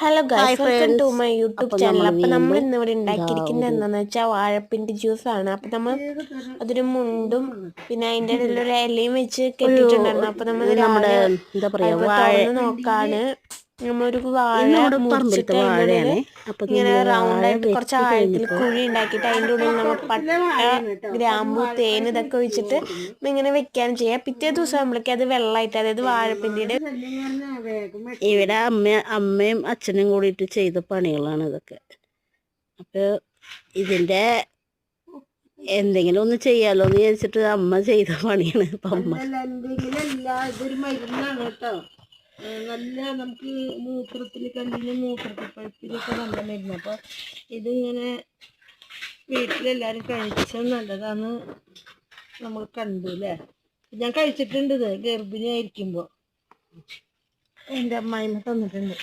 Hello guys welcome to my YouTube channel അപ്പൊ നമ്മൾ ഇന്ന് ഇവിടെ ഉണ്ടാക്കിയിരിക്കുന്നത് എന്താണെന്ന് വെച്ചാൽ വാഴപ്പിണ്ടി ജ്യൂസ് ആണ്. അപ്പൊ നമ്മൾ അതൊരു മുണ്ടും പിന്നെ അതിന്റെ ഇടയിൽ ഒരു ഇലയും വെച്ച് കെട്ടിയിട്ടുണ്ടായിരുന്നു. അപ്പൊ നമ്മൾ എന്താ പറയാ അതിപ്പോ വാഴ നോക്കാണ്. നമ്മളൊരു വാഴ മുറിച്ചിട്ട് വാഴയാണ്. ഇങ്ങനെ റൗണ്ട് ആയിട്ട് കുറച്ച് ആഴത്തിൽ കുഴി ഉണ്ടാക്കിയിട്ട് അതിന്റെ ഉള്ളിൽ നമ്മൾ പട്ട ഗ്രാമ്പു തേൻ ഇതൊക്കെ വെച്ചിട്ട് ഇങ്ങനെ വെക്കാൻ ചെയ്യാം പിറ്റേ ദിവസം ആകുമ്പോഴേക്കും അത് വെള്ളമായിട്ട് അതായത് വാഴപ്പിണ്ടിയുടെ ഇവിടെ അമ്മ അമ്മയും അച്ഛനും കൂടിയിട്ട് ചെയ്ത പണികളാണ് ഇതൊക്കെ. അപ്പൊ ഇതിന്റെ എന്തെങ്കിലും ഒന്ന് ചെയ്യാലോ എന്ന് വിചാരിച്ചിട്ട് അമ്മ ചെയ്ത പണിയാണ്. ഇപ്പൊ അമ്മ നല്ല നമുക്ക് മൂത്രത്തിൽ കല്ലിന് മൂത്രത്തിൽ പഴുപ്പിനൊക്കെ നല്ല മരുന്ന് അപ്പൊ ഇതിങ്ങനെ വീട്ടിലെല്ലാരും കഴിച്ചാൽ നല്ലതാന്ന് നമ്മൾ കണ്ടു അല്ലേ? ഞാൻ കഴിച്ചിട്ടുണ്ട് ഇത് ഗർഭിണി ആയിരിക്കുമ്പോ എന്റെ അമ്മായിമ്മ തന്നിട്ടുണ്ട്.